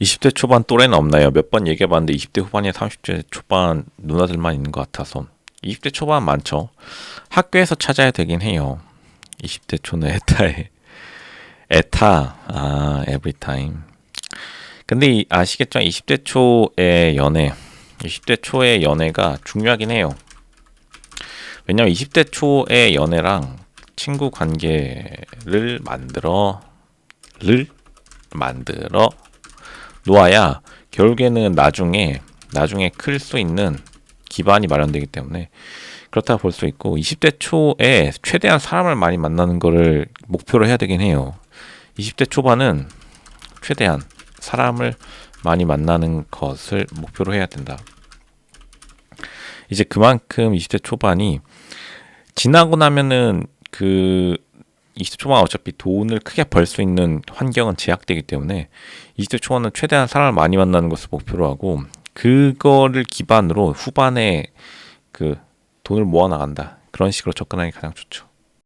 20대 초반 또래는 없나요? 몇 번 얘기해봤는데 20대 후반이나 30대 초반 누나들만 있는 것 같아서 20대 초반 많죠. 학교에서 찾아야 되긴 해요. 20대 초는 에타에 에타 아 에브리타임. 근데 이- 아시겠죠? 20대 초의 연애, 20대 초의 연애가 중요하긴 해요. 왜냐면 20대 초의 연애랑 친구 관계를 만들어 를 만들어 놓아야 결국에는 나중에 나중에 클 수 있는 기반이 마련되기 때문에 그렇다 볼 수 있고 20대 초에 최대한 사람을 많이 만나는 거를 목표로 해야 되긴 해요. 20대 초반은 최대한 사람을 많이 만나는 것을 목표로 해야 된다. 이제 그만큼 20대 초반이 지나고 나면은 그 20대 초반 어차피 돈을 크게 벌 수 있는 환경은 제약되기 때문에 20대 초반은 최대한 사람을 많이 만나는 것을 목표로 하고 그거를 기반으로 후반에 그 돈을 모아 나간다 그런 식으로 접근하는 게 가장 좋죠.